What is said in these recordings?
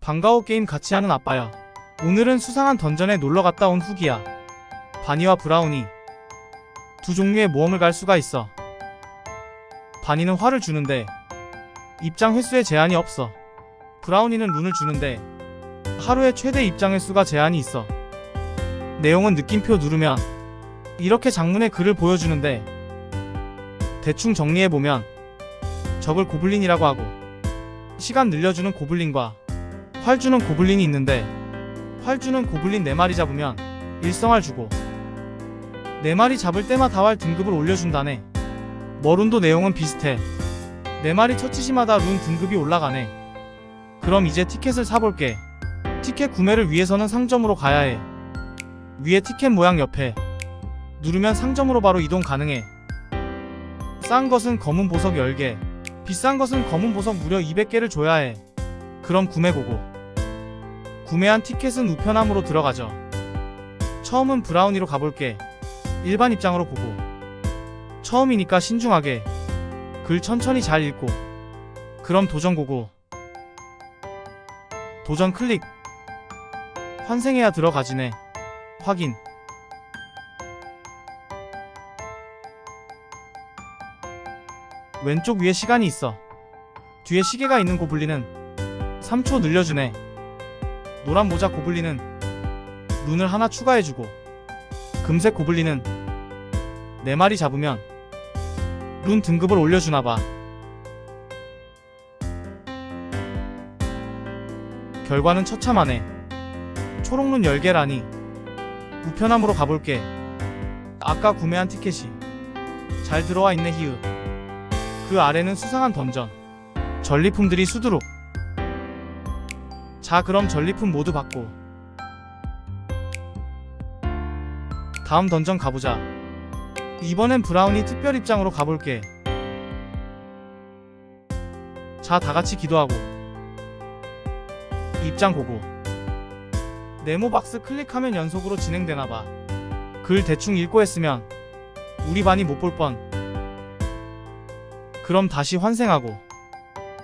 반가워 게임 같이 하는 아빠야. 오늘은 수상한 던전에 놀러 갔다 온 후기야. 바니와 브라우니. 두 종류의 모험을 갈 수가 있어. 바니는 활을 주는데 입장 횟수에 제한이 없어. 브라우니는 룬을 주는데 하루에 최대 입장 횟수가 제한이 있어. 내용은 느낌표 누르면 이렇게 장문의 글을 보여주는데 대충 정리해보면 적을 고블린이라고 하고 시간 늘려주는 고블린과 활 주는 고블린이 있는데 활 주는 고블린 4마리 잡으면 일성활 주고 4마리 잡을 때마다 활 등급을 올려준다네. 머룬도 내용은 비슷해. 4마리 처치 시마다 룬 등급이 올라가네. 그럼 이제 티켓을 사볼게. 티켓 구매를 위해서는 상점으로 가야 해. 위에 티켓 모양 옆에 누르면 상점으로 바로 이동 가능해. 싼 것은 검은 보석 10개 비싼 것은 검은 보석 무려 200개를 줘야 해 그럼 구매 고고. 구매한 티켓은 우편함으로 들어가죠. 처음은 브라우니로 가볼게. 일반 입장으로 보고. 처음이니까 신중하게. 글 천천히 잘 읽고. 그럼 도전 고고. 도전 클릭. 환생해야 들어가지네. 확인. 왼쪽 위에 시간이 있어. 뒤에 시계가 있는 고블린은 3초 늘려주네. 노란 모자 고블린은 룬을 하나 추가해주고 금색 고블린은 4마리 잡으면 룬 등급을 올려주나봐. 결과는 처참하네. 초록룬 10개라니. 우편함으로 가볼게. 아까 구매한 티켓이 잘 들어와 있네 히읗. 그 아래는 수상한 던전. 전리품들이 수두룩 자 그럼 전리품 모두 받고. 다음 던전 가보자. 이번엔 브라운이 특별 입장으로 가볼게. 자 다같이 기도하고. 입장 고고. 네모 박스 클릭하면 연속으로 진행되나봐. 글 대충 읽고 했으면 우리 반이 못 볼 뻔. 그럼 다시 환생하고.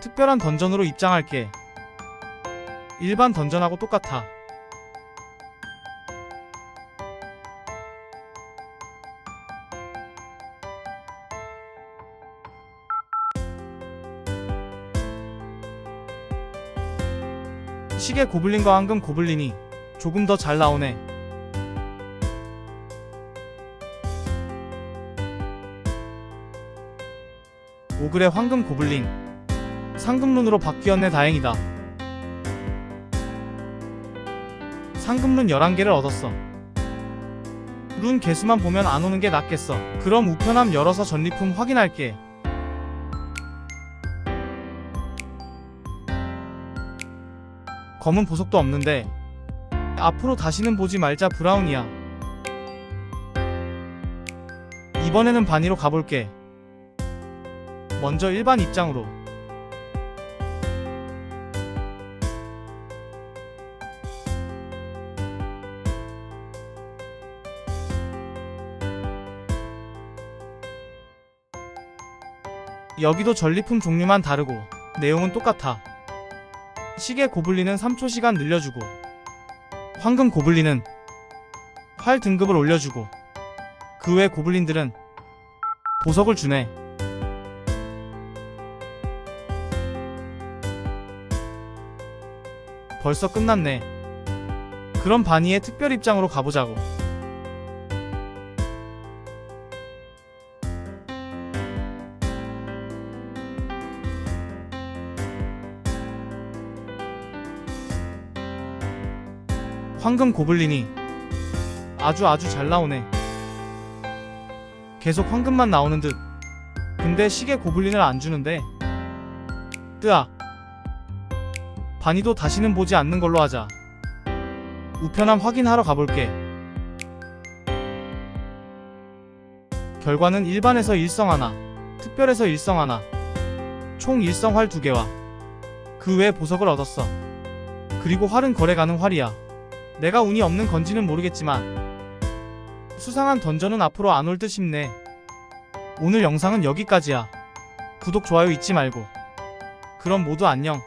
특별한 던전으로 입장할게 일반 던전하고 똑같아. 시계 고블린과 황금 고블린이 조금 더 잘 나오네. 오글의 황금 고블린. 상금룬으로 바뀌었네 다행이다 상금룬 11개를 얻었어. 룬 개수만 보면 안 오는 게 낫겠어. 그럼 우편함 열어서 전리품 확인할게. 검은 보석도 없는데 앞으로 다시는 보지 말자 브라운이야. 이번에는 바니로 가볼게. 먼저 일반 입장으로 여기도 전리품 종류만 다르고 내용은 똑같아 시계 고블린은 3초 시간 늘려주고 황금 고블린은 활 등급을 올려주고 그 외 고블린들은 보석을 주네 벌써 끝났네. 그럼 바니의 특별 입장으로 가보자고. 황금 고블린이 아주 아주 잘 나오네. 계속 황금만 나오는 듯. 근데 시계 고블린을 안 주는데. 뜨아. 바니도 다시는 보지 않는 걸로 하자. 우편함 확인하러 가볼게. 결과는 일반에서 일성 하나, 특별에서 일성 하나, 총 일성 활 두 개와 그 외 보석을 얻었어. 그리고 활은 거래 가능 활이야. 내가 운이 없는 건지는 모르겠지만 수상한 던전은 앞으로 안 올 듯 싶네. 오늘 영상은 여기까지야. 구독, 좋아요 잊지 말고. 그럼 모두 안녕.